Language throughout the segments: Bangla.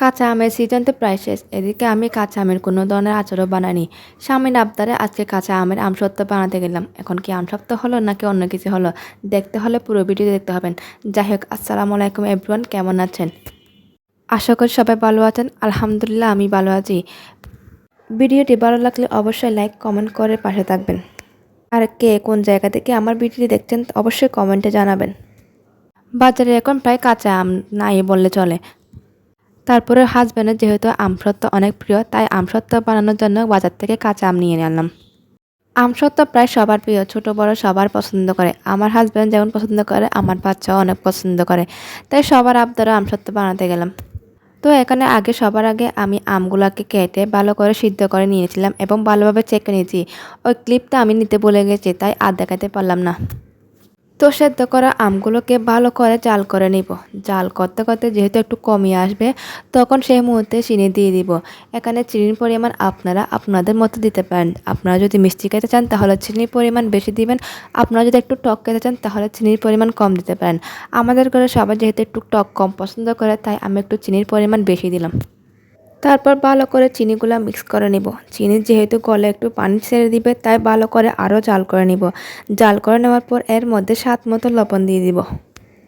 কাঁচা আমের সিজন তো প্রায় শেষ। এদিকে আমি কাঁচা আমের কোনো ধরনের আচারও বানাইনি। স্বামীর আবদারে আজকে কাঁচা আমের আমসত্ত্ব বানাতে গেলাম। এখন কি আমসত্ত্ব হলো নাকি অন্য কিছু হলো? দেখতে হলে পুরো ভিডিও দেখতে হবেন। যাই হোক, আসসালামু আলাইকুম এভরিওয়ান কেমন আছেন? আশা করি সবাই ভালো আছেন। আলহামদুলিল্লাহ, আমি ভালো আছি। ভিডিওটি ভালো লাগলে অবশ্যই লাইক কমেন্ট করে পাশে থাকবেন। আর কে কোন জায়গা থেকে আমার ভিডিওটি দেখছেন, অবশ্যই কমেন্টে জানাবেন। বাজারে এখন প্রায় কাঁচা আম নাই বললে চলে। তারপরে হাজব্যান্ডের যেহেতু আমসত্ত্ব অনেক প্রিয়, তাই আমসত্ত্ব বানানোর জন্য বাজার থেকে কাঁচা আম নিয়ে আনলাম আমসত্ত্ব প্রায় সবার প্রিয়, ছোট, বড় সবার পছন্দ করে। আমার হাজব্যান্ড যেমন পছন্দ করে, আমার বাচ্চাও অনেক পছন্দ করে। তাই সবার আবদারও আমসত্ত্ব বানাতে গেলাম। তো এখানে আগে সবার আগে আমি আমগুলোকে কেটে ভালো করে সিদ্ধ করে নিয়েছিলাম এবং ভালোভাবে চেকে নিয়েছি। ওই ক্লিপটা আমি নিতে বলে গেছি, তাই আর দেখাতে পারলাম না। তো সেদ্ধ করা আমগুলোকে ভালো করে জাল করে নিব। জাল করতে করতে যেহেতু একটু কমিয়ে আসবে, তখন সেই মুহূর্তে চিনি দিয়ে দিব। এখানে চিনির পরিমাণ আপনারা আপনাদের মতো দিতে পারেন। আপনারা যদি মিষ্টি খেতে চান, তাহলে চিনির পরিমাণ বেশি দিবেন। আপনারা যদি একটু টক খেতে চান, তাহলে চিনির পরিমাণ কম দিতে পারেন। আমাদের ঘরে সবাই যেহেতু একটু টক কম পছন্দ করে, তাই আমি একটু চিনির পরিমাণ বেশি দিলাম। তারপর ভালো করে চিনিগুলো মিক্স করে নিব। চিনি যেহেতু গলে একটু পানি ছেড়ে দিবে, তাই ভালো করে আরও জাল করে নিব। জাল করে নেওয়ার পর এর মধ্যে স্বাদ মতো লবণ দিয়ে দিব।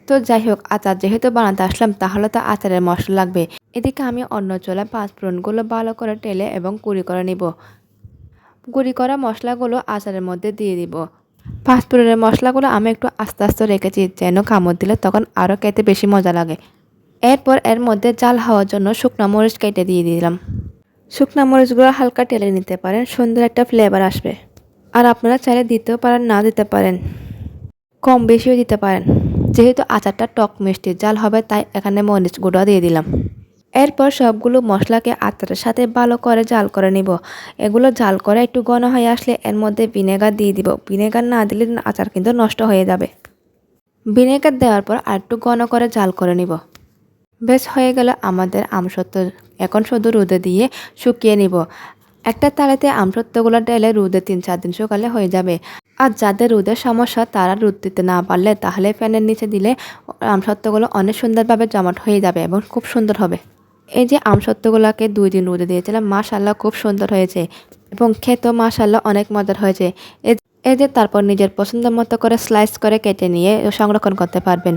তো যাই হোক, আচার যেহেতু বানাতে আসলাম, তাহলে তো আচারের মশলা লাগবে। এদিকে আমি অন্য চলে পাঁচফোড়নগুলো ভালো করে টেলে এবং কুড়ি করে নিব। গুঁড়ি করা মশলাগুলো আচারের মধ্যে দিয়ে দিব। পাঁচফোড়নের মশলাগুলো আমি একটু আস্তে আস্তে রেখেছি, যেন কামড় দিলে তখন আরও খেতে বেশি মজা লাগে। এরপর এর মধ্যে জাল হওয়ার জন্য শুকনো মরিচ কেটে দিয়ে দিলাম। শুকনো মরিচগুলো হালকা টেলে নিতে পারেন, সুন্দর একটা ফ্লেভার আসবে। আর আপনারা চাইলে দিতেও পারেন, না দিতে পারেন, কম বেশিও দিতে পারেন। যেহেতু আচারটা টক মিষ্টি, জাল হবে তাই এখানে মরিচ গুঁড়ো দিয়ে দিলাম। এরপর সবগুলো মশলাকে আচারের সাথে ভালো করে জাল করে নিব। এগুলো জাল করে একটু ঘন হয়ে আসলে এর মধ্যে ভিনেগার দিয়ে দিব। ভিনেগার না দিলে আচার কিন্তু নষ্ট হয়ে যাবে। ভিনেগার দেওয়ার পর আর একটু ঘন করে জাল করে নিব। বেশ হয়ে গেল আমাদের আমসত্ত্ব। এখন শুধু রোদে দিয়ে শুকিয়ে নিব। একটা তালেতে আমসত্ত্বগুলো ঢেলে রোদে তিন চার দিন সকালে হয়ে যাবে। আর যাদের রোদের সমস্যা, তারা রোদ দিতে না পারলে তাহলে ফ্যানের নিচে দিলে আমসত্ত্বগুলো অনেক সুন্দরভাবে জমাট হয়ে যাবে এবং খুব সুন্দর হবে। এই যে আমসত্ত্বগুলোকে দুই দিন রোদে দিয়েছিলাম মাশাল্লাহ খুব সুন্দর হয়েছে এবং খেতেও মাশাল্লাহ অনেক মজার হয়েছে। এই যে তারপর নিজের পছন্দ মতো করে স্লাইস করে কেটে নিয়ে সংরক্ষণ করতে পারবেন।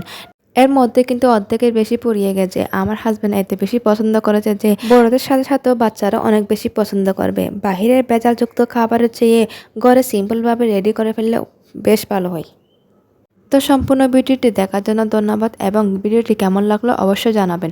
এর মধ্যে কিন্তু অর্ধেকের বেশি পড়িয়ে গেছে। আমার হাজব্যান্ড এতে বেশি পছন্দ করেছে যে, বড়দের সাথে সাথেও বাচ্চারা অনেক বেশি পছন্দ করবে। বাহিরের ভেজালযুক্ত খাবারের চেয়ে ঘরে সিম্পলভাবে রেডি করে ফেললে বেশ ভালো হয়। তো সম্পূর্ণ ভিডিওটি দেখার জন্য ধন্যবাদ এবং ভিডিওটি কেমন লাগল অবশ্যই জানাবেন।